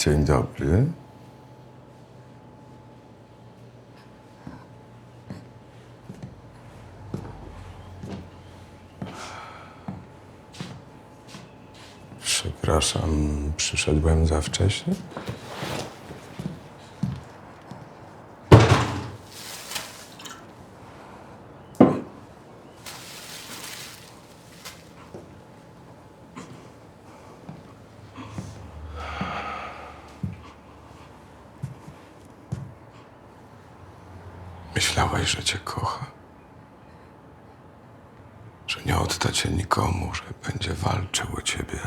Dzień dobry. Przepraszam, przyszedłem za wcześnie? Myślałaś, że cię kocha. Że nie odda cię nikomu, że będzie walczył o ciebie.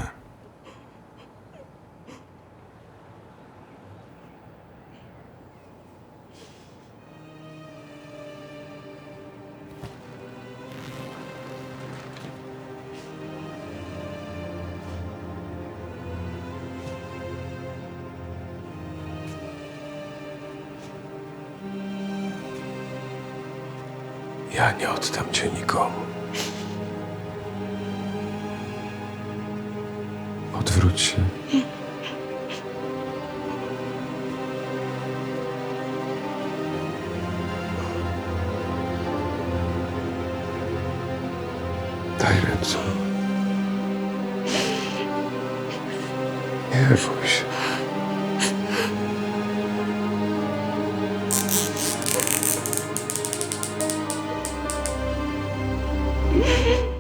Ja nie oddam cię nikomu. Odwróć się. Daj ręce. Nie bój się. Mm-hmm.